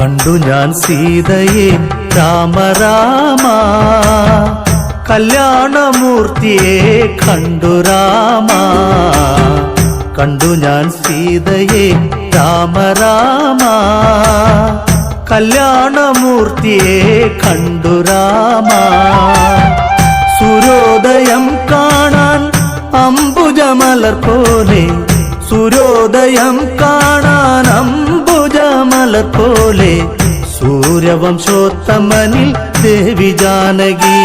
കണ്ടു ഞാൻ സീതയെ. രാമ രാമ കല്യാണമൂർത്തിയെ കണ്ടു രാമ. കണ്ടു ഞാൻ സീതയെ. രാമ രാമ കല്യാണമൂർത്തിയെ കണ്ടു രാമ. സൂര്യോദയം കാണാൻ അംബുജമലർ പോലെ സൂര്യോദയം കാണാൻ അംബുജമലർ പോലെ സൂര്യവംശോത്തമനിൽ ദേവി ജാനകി.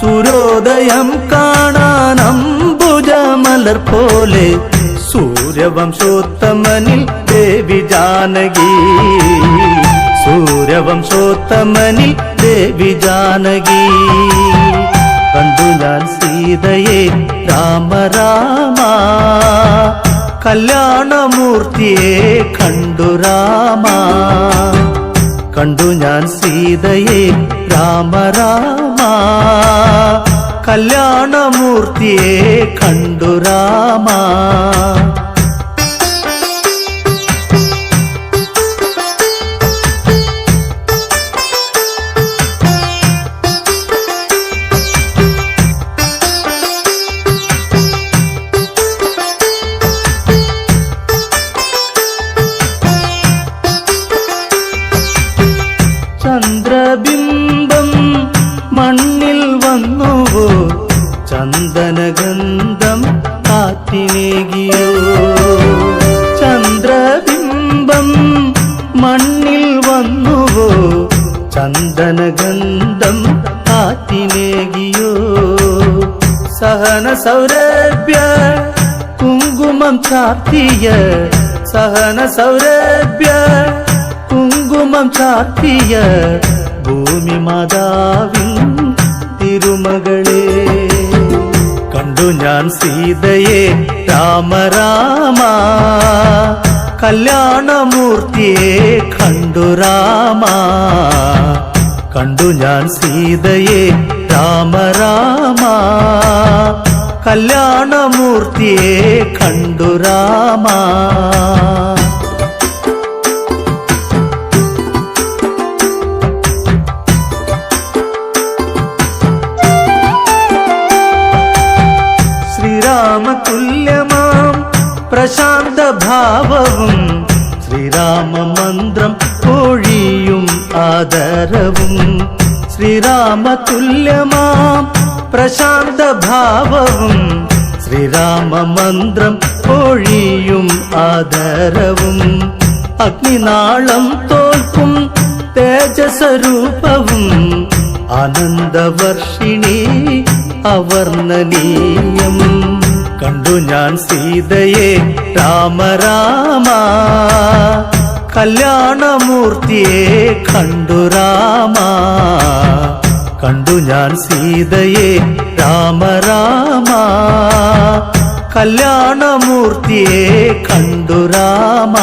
സൂര്യോദയം കാണാൻ അംബുജമലർ പോലെ സൂര്യവംശോത്തമനിൽ ദേവി ജാനകി. സൂര്യവംശോത്തമനിൽ ദേവി ജാനകി. കണ്ടു ഞാൻ സീതയെ രാമ രാമ കല്യാണമൂർത്തിയെ കണ്ടു രാമ. കണ്ടു ഞാൻ സീതയെ രാമ രാമ. കല്യാണമൂർത്തിയെ കണ്ടു രാമ. ചന്ദനഗന്ധം കാറ്റിനേകിയോ ചന്ദ്രബിംബം മണ്ണിൽ വന്നുവോ ചന്ദനഗന്ധം കാറ്റിനേകിയോ സഹന സൗരഭ്യ കുങ്കുമം ചാർത്തിയ സഹന സൗരഭ്യ കുങ്കുമം ചാർത്തിയ ഭൂമി മാതാവിൻ സീതയെ രാമ രാമ കല്യാണമൂർത്തിയെ കണ്ടു രാമ. കണ്ടു ഞാൻ സീതയെ രാമ രാമ കല്യാണമൂർത്തിയെ കണ്ടു രാമ. പ്രശാന്ത ഭാവവും ശ്രീരാമ മന്ത്രം ഒഴിയും ആദരവും. ശ്രീരാമതുല്യമാം പ്രശാന്ത ഭാവവും ശ്രീരാമ മന്ത്രം ഒഴിയും ആദരവും. അഗ്നിനാളം തോൽക്കും തേജസ്വരൂപവും ആനന്ദവർഷിണി അവർണനീയം. കണ്ടു ഞാൻ സീതയെ. രാമ രാമ കല്യാണമൂർത്തിയെ കണ്ടു രാമ. കണ്ടു ഞാൻ സീതയെ. രാമ രാമ കല്യാണമൂർത്തിയെ കണ്ടു രാമ.